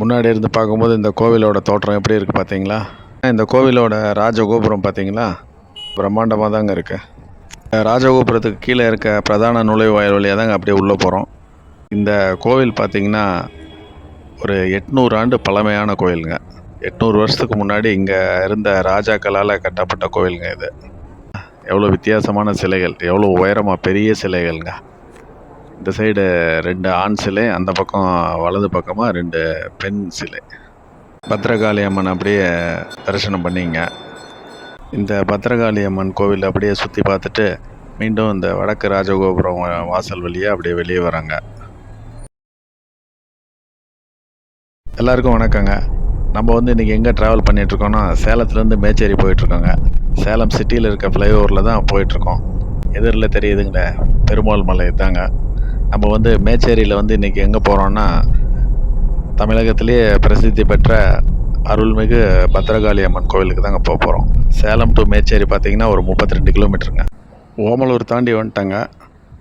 முன்னாடி இருந்து பார்க்கும்போது இந்த கோவிலோட தோற்றம் எப்படி இருக்குது பார்த்தீங்களா? இந்த கோவிலோட ராஜகோபுரம் பார்த்தீங்களா? பிரம்மாண்டமாக தாங்க இருக்குது ராஜகோபுரத்துக்கு கீழே இருக்க பிரதான நுழைவாயில் வழியாக தாங்க அப்படியே உள்ளே போகிறோம். இந்த கோவில் பார்த்தீங்கன்னா ஒரு எட்நூறு ஆண்டு பழமையான கோயிலுங்க. எட்நூறு வருஷத்துக்கு முன்னாடி இங்கே இருந்த ராஜாக்களால் கட்டப்பட்ட கோவிலுங்க இது. எவ்வளோ வித்தியாசமான சிலைகள் எவ்வளோ உயரமாக பெரிய சிலைகள்ங்க. இந்த சைடு ரெண்டு ஆண் சிலை அந்த பக்கம் வலது பக்கமாக ரெண்டு பெண் சிலை. பத்ரகாளி அம்மன் அப்படியே தரிசனம் பண்ணிங்க. இந்த பத்ரகாளி அம்மன் கோவில் அப்படியே சுற்றி பார்த்துட்டு மீண்டும் இந்த வடக்கு ராஜகோபுரம் வா- வாசல் வழியாக அப்படியே வெளியே வராங்க. எல்லாருக்கும் வணக்கங்க. நம்ம வந்து இன்றைக்கி எங்கே ட்ராவல் பண்ணிகிட்ருக்கோன்னா சேலத்துலேருந்து மேச்சேரி போயிட்டுருக்கோங்க. சேலம் சிட்டியில் இருக்க ஃப்ளைஓவரில் தான் போயிட்டுருக்கோம். எதிரில் தெரியுதுங்களே பெருமாள் மலை தாங்க நம்ம வந்து மேச்சேரியில் வந்து இன்றைக்கி எங்கே போகிறோன்னா தமிழகத்திலேயே பிரசித்தி பெற்ற அருள்மிகு பத்ரகாளி அம்மன் கோவிலுக்கு தாங்க போக போகிறோம் சேலம் டு மேச்சேரி பார்த்தீங்கன்னா ஒரு முப்பத்தி ரெண்டு கிலோமீட்டருங்க. ஓமலூர் தாண்டி வந்துட்டாங்க.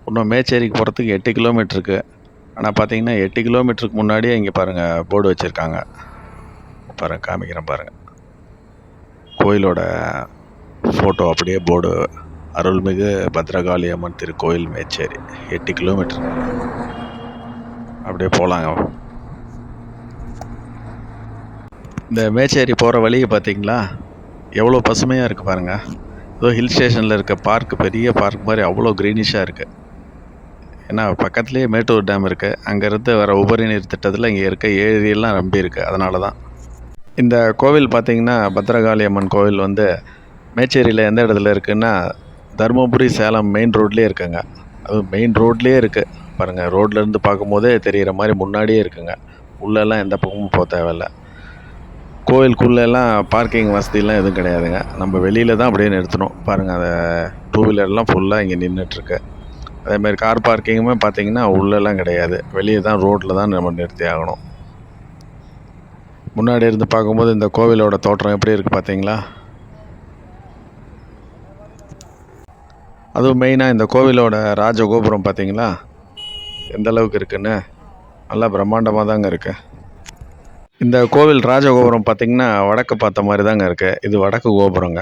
இன்னும் மேச்சேரிக்கு போகிறதுக்கு எட்டு கிலோமீட்டருக்கு. ஆனால் பார்த்தீங்கன்னா எட்டு கிலோமீட்டருக்கு முன்னாடியே இங்கே பாருங்கள் போர்டு வச்சுருக்காங்க. பாருங்கள் காமிக்கிறேன் பாருங்கள் கோயிலோட ஃபோட்டோ அப்படியே போர்டு அருள்மிகு பத்ரகாளி அம்மன் திருக்கோயில் மேச்சேரி எட்டு கிலோமீட்டர். அப்படியே போகலாங்க இந்த மேச்சேரி போகிற வழியை பார்த்தீங்களா? எவ்வளோ பசுமையாக இருக்குது பாருங்கள் ஏதோ ஹில் ஸ்டேஷனில் இருக்க பார்க் பெரிய பார்க் மாதிரி அவ்வளோ க்ரீனிஷாக இருக்குது ஏன்னா பக்கத்துலேயே மேட்டூர் டேம் இருக்குது அங்கேருந்து வர உபரி நீர் திட்டத்தில் இங்கே இருக்க ஏரியெல்லாம் நம்பி இருக்குது அதனால தான் இந்த கோவில் பார்த்தீங்கன்னா பத்ரகாளி அம்மன் கோவில் வந்து மேச்சேரியில் எந்த இடத்துல இருக்குன்னா தருமபுரி சேலம் மெயின் ரோட்லேயே இருக்குங்க. அது மெயின் ரோட்லேயே இருக்குது பாருங்கள் ரோட்லேருந்து பார்க்கும்போதே தெரிகிற மாதிரி முன்னாடியே இருக்குங்க. உள்ளெல்லாம் எந்த பக்கமும் போக தேவையில்ல. கோயிலுக்குள்ளெல்லாம் பார்க்கிங் வசதிலாம் எதுவும் கிடையாதுங்க. நம்ம வெளியில் தான் அப்படியே நிறுத்தணும். பாருங்கள் அந்த டூ வீலர்லாம் ஃபுல்லாக இங்கே நின்றுட்டுருக்கு அதேமாதிரி கார் பார்க்கிங்குமே பார்த்தீங்கன்னா உள்ளெல்லாம் கிடையாது. வெளியே தான் ரோட்டில் தான் நம்ம நிறுத்தி ஆகணும். முன்னாடி இருந்து பார்க்கும்போது இந்த கோவிலோட தோற்றம் எப்படி இருக்குது பார்த்தீங்களா? அதுவும் மெயினாக இந்த கோவிலோட ராஜகோபுரம் பார்த்தீங்களா? எந்த அளவுக்கு இருக்குன்னு? நல்லா பிரம்மாண்டமாக தாங்க இருக்குது இந்த கோவில் ராஜகோபுரம் பார்த்தீங்கன்னா வடக்கு பார்த்த மாதிரி தாங்க இருக்குது இது வடக்கு கோபுரங்க.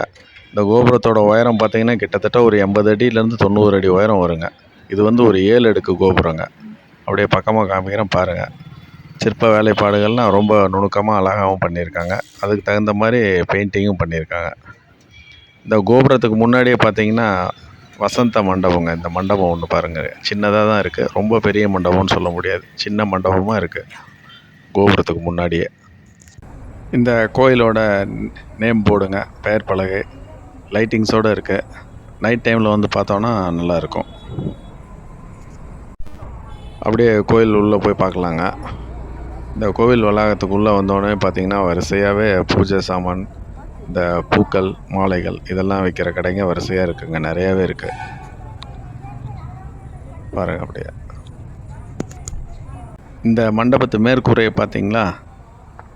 இந்த கோபுரத்தோட உயரம் பார்த்தீங்கன்னா கிட்டத்தட்ட ஒரு எண்பது அடியிலேருந்து தொண்ணூறு அடி உயரம் வருங்க. இது வந்து ஒரு ஏழு அடுக்கு கோபுரங்க. அப்படியே பக்கமாக காமிக்கிறேன் பாருங்கள் சிற்ப வேலைப்பாடுகள்லாம் ரொம்ப நுணுக்கமாக அழகாகவும் பண்ணியிருக்காங்க. அதுக்கு தகுந்த மாதிரி பெயிண்டிங்கும் பண்ணியிருக்காங்க. இந்த கோபுரத்துக்கு முன்னாடியே பார்த்தீங்கன்னா வசந்த மண்டபங்க. இந்த மண்டபம் ஒன்று பாருங்கள் சின்னதாக தான் இருக்குது ரொம்ப பெரிய மண்டபம்னு சொல்ல முடியாது. சின்ன மண்டபமாக இருக்குது கோபுரத்துக்கு முன்னாடியே. இந்த கோயிலோட நேம் போர்டுங்க பெயர் பலகை. லைட்டிங்ஸோடு இருக்குது நைட் டைமில் வந்து பார்த்தோன்னா நல்லாயிருக்கும் அப்படியே கோயில் உள்ளே போய் பார்க்கலாங்க. இந்த கோவில் வளாகத்துக்குள்ளே வந்தோடனே பார்த்தீங்கன்னா வரிசையாகவே பூஜை சாமான் இந்த பூக்கள் மாலைகள் இதெல்லாம் விற்கிற கடைங்க வரிசையாக இருக்குங்க. நிறையாவே இருக்குது பாருங்கள் அப்படியே. இந்த மண்டபத்து மேற்கூரையை பார்த்தீங்களா?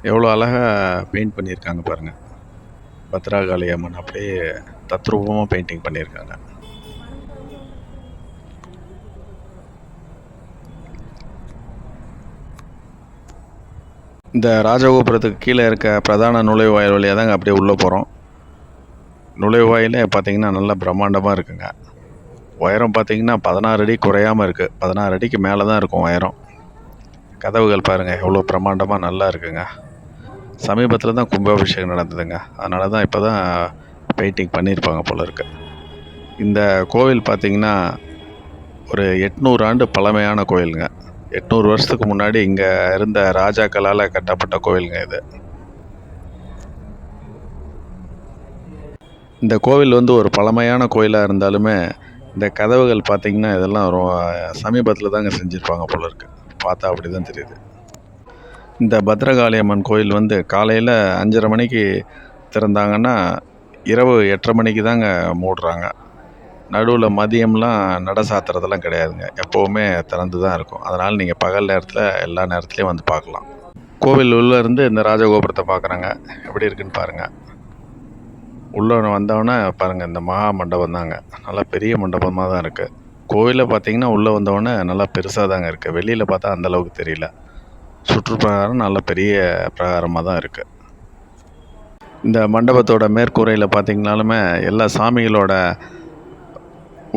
எவ்வளோ அழகாக பெயிண்ட் பண்ணியிருக்காங்க பாருங்கள் பத்ராகாளி அம்மன் அப்படியே தத்ரூபமாக பெயிண்டிங் பண்ணியிருக்காங்க. இந்த ராஜகோபுரத்துக்கு கீழே இருக்க பிரதான நுழைவாயில் வழியாக தாங்க அப்படியே உள்ளே போகிறோம். நுழைவாயிலே பார்த்திங்கன்னா நல்லா பிரம்மாண்டமாக இருக்குங்க. உயரம் பார்த்திங்கன்னா பதினாறு அடி குறையாமல் இருக்குது பதினாறு அடிக்கு மேலே தான் இருக்கும் உயரம். கதவுகள் பாருங்கள் எவ்வளோ பிரம்மாண்டமாக நல்லா இருக்குங்க. சமீபத்தில் தான் கும்பாபிஷேகம் நடந்ததுங்க. அதனால தான் இப்போ தான் பெயிண்டிங் பண்ணியிருப்பாங்க போல இருக்கு. இந்த கோவில் பார்த்தீங்கன்னா ஒரு எட்நூறு ஆண்டு பழமையான கோயிலுங்க. எட்நூறு வருஷத்துக்கு முன்னாடி இங்கே இருந்த ராஜாக்களால் கட்டப்பட்ட கோவிலுங்க இது. இந்த கோவில் வந்து ஒரு பழமையான கோயிலாக இருந்தாலுமே இந்த கதவுகள் பார்த்திங்கன்னா இதெல்லாம் ரொ சமீபத்தில் தாங்க செஞ்சுருப்பாங்க போல இருக்கு. பார்த்தா அப்படி தான் தெரியுது. இந்த பத்ரகாளி அம்மன் கோயில் வந்து காலையில் அஞ்சரை மணிக்கு திறந்தாங்கன்னா இரவு எட்டரை மணிக்கு தாங்க மூடுறாங்க. நடுவில் மதியம்லாம் நட சாத்துறதெல்லாம் கிடையாதுங்க. எப்போவுமே திறந்து தான் இருக்கும். அதனால் நீங்கள் பகல் நேரத்தில் எல்லா நேரத்துலையும் வந்து பார்க்கலாம். கோவில் உள்ளே இருந்து இந்த ராஜகோபுரத்தை பார்க்குறாங்க. எப்படி இருக்குன்னு பாருங்கள் உள்ளே வந்தோடனே பாருங்கள் இந்த மகா மண்டபம் தாங்க. நல்லா பெரிய மண்டபமாக தான் இருக்குது கோவிலில் பார்த்தீங்கன்னா உள்ளே வந்தோடனே நல்லா பெருசாக தாங்க இருக்குது வெளியில் பார்த்தா அந்த அளவுக்கு தெரியல. சுற்றுப்பிரகாரம் நல்ல பெரிய பிரகாரமாக தான் இருக்குது இந்த மண்டபத்தோட மேற்கூரையில் பார்த்தீங்கனாலுமே எல்லா சாமிகளோட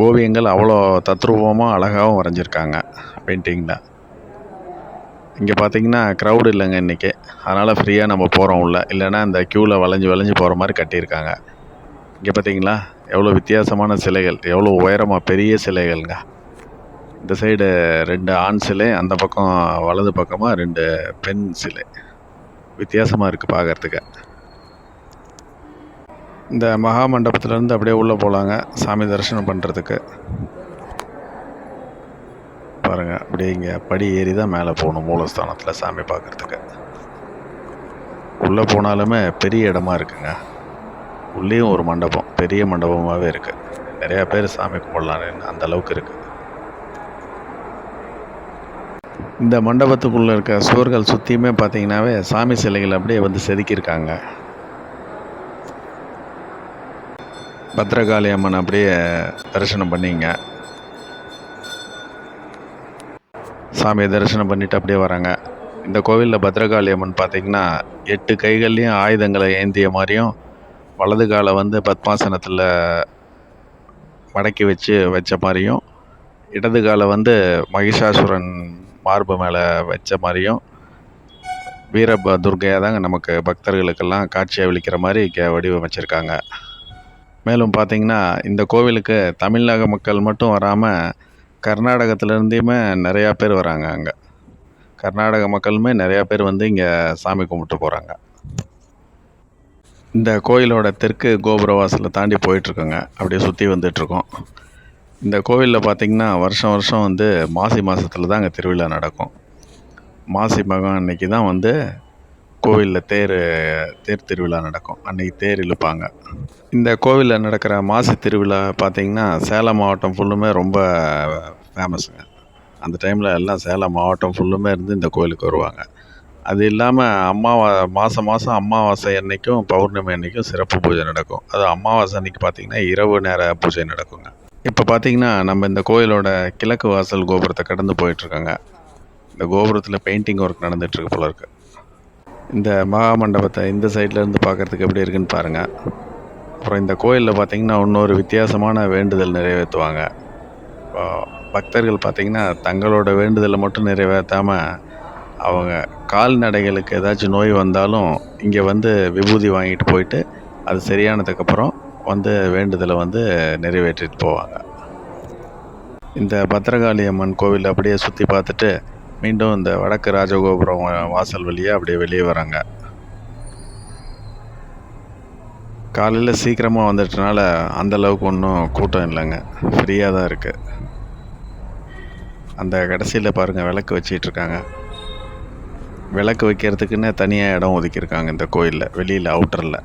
ஓவியங்கள் அவ்வளோ தத்ரூபமாக அழகாகவும் வரைஞ்சிருக்காங்க பெயிண்டிங்கில் இங்கே பார்த்தீங்கன்னா க்ரௌடு இல்லைங்க இன்றைக்கி அதனால் ஃப்ரீயாக நம்ம போகிறோம் உள்ள. இல்லைன்னா இந்த க்யூவில் வளைஞ்சு வளைஞ்சு போகிற மாதிரி கட்டியிருக்காங்க. இங்கே பார்த்தீங்களா எவ்வளோ வித்தியாசமான சிலைகள். எவ்வளோ உயரமாக பெரிய சிலைகள்ங்க. இந்த சைடு ரெண்டு ஆண் சிலை அந்த பக்கம் வலது பக்கமாக ரெண்டு பெண் சிலை. வித்தியாசமாக இருக்குது பார்க்குறதுக்கு இந்த மகா மண்டபத்துலேருந்து அப்படியே உள்ளே போகலாங்க சாமி தரிசனம் பண்ணுறதுக்கு. பாருங்கள் அப்படியே இங்கே படி ஏறி தான் மேலே போகணும் மூலஸ்தானத்தில் சாமி பார்க்குறதுக்கு. உள்ளே போனாலுமே பெரிய இடமா இருக்குங்க. உள்ளேயும் ஒரு மண்டபம் பெரிய மண்டபமாகவே இருக்குது நிறையா பேர் சாமி கும்பிடலான்னு அந்த அளவுக்கு இருக்குது இந்த மண்டபத்துக்குள்ளே இருக்க சுவர்கள் சுற்றியுமே பார்த்தீங்கன்னாவே சாமி சிலைகள் அப்படியே வந்து செதுக்கியிருக்காங்க. பத்ரகாளி அம்மன் அப்படியே தரிசனம் பண்ணிங்க. சாமியை தரிசனம் பண்ணிட்டு அப்படியே வராங்க. இந்த கோவிலில் பத்ரகாளி அம்மன் பார்த்தீங்கன்னா எட்டு கைகள்லேயும் ஆயுதங்களை ஏந்திய மாதிரியும் வலது காலை வந்து பத்மாசனத்தில் மடக்கி வச்சு வச்ச மாதிரியும் இடது காலை வந்து மகிஷாசுரன் மார்பு மேலே வச்ச மாதிரியும் வீரப துர்கையாக தாங்க நமக்கு பக்தர்களுக்கெல்லாம் காட்சி அளிக்கிற மாதிரி இங்கே வடிவமைச்சிருக்காங்க. மேலும் பார்த்தீங்கன்னா இந்த கோவிலுக்கு தமிழக மக்கள் மட்டும் வராமல் கர்நாடகத்துலேருந்துமே நிறையா பேர் வராங்க அங்கே. கர்நாடக மக்களுமே நிறையா பேர் வந்து இங்கே சாமி கும்பிட்டு போகிறாங்க இந்த கோயிலோட தெற்கு கோபுர வாசலை தாண்டி போயிட்டுருக்கோங்க. அப்படியே சுற்றி வந்துட்டுருக்கோம். இந்த கோவிலில் பார்த்திங்கன்னா வருஷம் வருஷம் வந்து மாசி மாதத்தில் தான் அங்கே திருவிழா நடக்கும். மாசி மகம் அன்னைக்கு தான் வந்து கோவிலில் தேர் தேர் திருவிழா நடக்கும். அன்றைக்கி தேர் இழுப்பாங்க. இந்த கோவிலில் நடக்கிற மாசி திருவிழா பார்த்திங்கன்னா சேலம் மாவட்டம் ஃபுல்லுமே ரொம்ப ஃபேமஸுங்க அந்த டைமில் எல்லாம் சேலம் மாவட்டம் ஃபுல்லுமே இருந்து இந்த கோவிலுக்கு வருவாங்க. அது இல்லாமல் அம்மாவா மாதம் மாதம் அமாவாசை அன்னைக்கும் பௌர்ணமி அன்னைக்கும் சிறப்பு பூஜை நடக்கும். அது அமாவாசை அன்னைக்கு பார்த்திங்கன்னா இரவு நேர பூஜை நடக்குங்க. இப்போ பார்த்தீங்கன்னா நம்ம இந்த கோயிலோட கிழக்கு வாசல் கோபுரத்தை கடந்து போயிட்டுருக்காங்க இந்த கோபுரத்தில் பெயிண்டிங் ஒர்க் நடந்துகிட்ருக்கு போல இருக்குது இந்த மகாமண்டபத்தை இந்த சைட்லேருந்து பார்க்குறதுக்கு எப்படி இருக்குன்னு பாருங்கள் அப்புறம் இந்த கோயிலில் பார்த்திங்கன்னா இன்னொரு வித்தியாசமான வேண்டுதல் நிறைவேற்றுவாங்க. இப்போ பக்தர்கள் பார்த்திங்கன்னா தங்களோட வேண்டுதலை மட்டும் நிறைவேற்றாமல் அவங்க கால்நடைகளுக்கு ஏதாச்சும் நோய் வந்தாலும் இங்கே வந்து விபூதி வாங்கிட்டு போயிட்டு அது சரியானதுக்கப்புறம் வந்து வேண்டுதலை வந்து நிறைவேற்றிட்டு போவாங்க. இந்த பத்ரகாளி அம்மன் கோவில் அப்படியே சுற்றி பார்த்துட்டு மீண்டும் இந்த வடக்கு ராஜகோபுரம் வாசல் வழியாக அப்படியே வெளியே வராங்க. காலையில் சீக்கிரமாக வந்துட்டனால அந்த அளவுக்கு ஒன்றும் கூட்டம் இல்லைங்க. ஃப்ரீயாக தான் இருக்குது அந்த கடைசியில் பாருங்கள் விளக்கு வச்சிட்டு இருக்காங்க. விளக்கு வைக்கிறதுக்குன்னு தனியாக இடம் ஒதுக்கியிருக்காங்க இந்த கோயிலில். வெளியில் அவுட்டரில்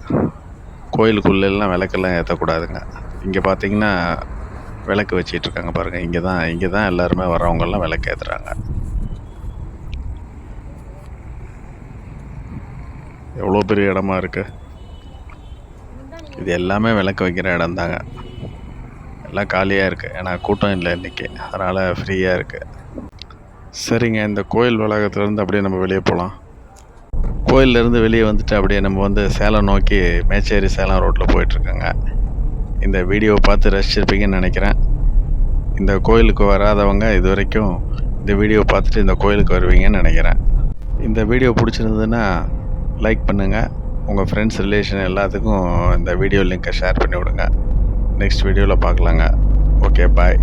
கோயிலுக்குள்ளெல்லாம் விளக்கெல்லாம் ஏற்றக்கூடாதுங்க இங்கே பார்த்தீங்கன்னா விளக்கு வச்சிகிட்ருக்காங்க பாருங்கள் இங்கே தான் இங்கே தான் எல்லாருமே வரவங்கெல்லாம் விளக்கு ஏற்றுறாங்க எவ்வளோ பெரிய இடமா இருக்குது இது எல்லாமே விளக்கு வைக்கிற இடம் தாங்க எல்லாம் காலியாக இருக்குது ஏன்னா கூட்டம் இல்லை இன்றைக்கி அதனால் ஃப்ரீயாக இருக்குது சரிங்க இந்த கோயில் வளாகத்துலேருந்து அப்படியே நம்ம வெளியே போகலாம் கோயிலேருந்து வெளியே வந்துட்டு அப்படியே நம்ம வந்து சேலம் நோக்கி மேச்சேரி சேலம் ரோட்டில் போயிட்டுருக்கோங்க. இந்த வீடியோவை பார்த்து ரசிச்சிருப்பீங்கன்னு நினைக்கிறேன். இந்த கோயிலுக்கு வராதவங்க இது வரைக்கும் இந்த வீடியோ பார்த்துட்டு இந்த கோயிலுக்கு வருவீங்கன்னு நினைக்கிறேன். இந்த வீடியோ பிடிச்சிருந்ததுன்னா லைக் பண்ணுங்கள் உங்கள் ஃப்ரெண்ட்ஸ் ரிலேஷன் எல்லாத்துக்கும் இந்த வீடியோ லிங்க்கை ஷேர் பண்ணி விடுங்க நெக்ஸ்ட் வீடியோவில் பார்க்கலாங்க. Okay bye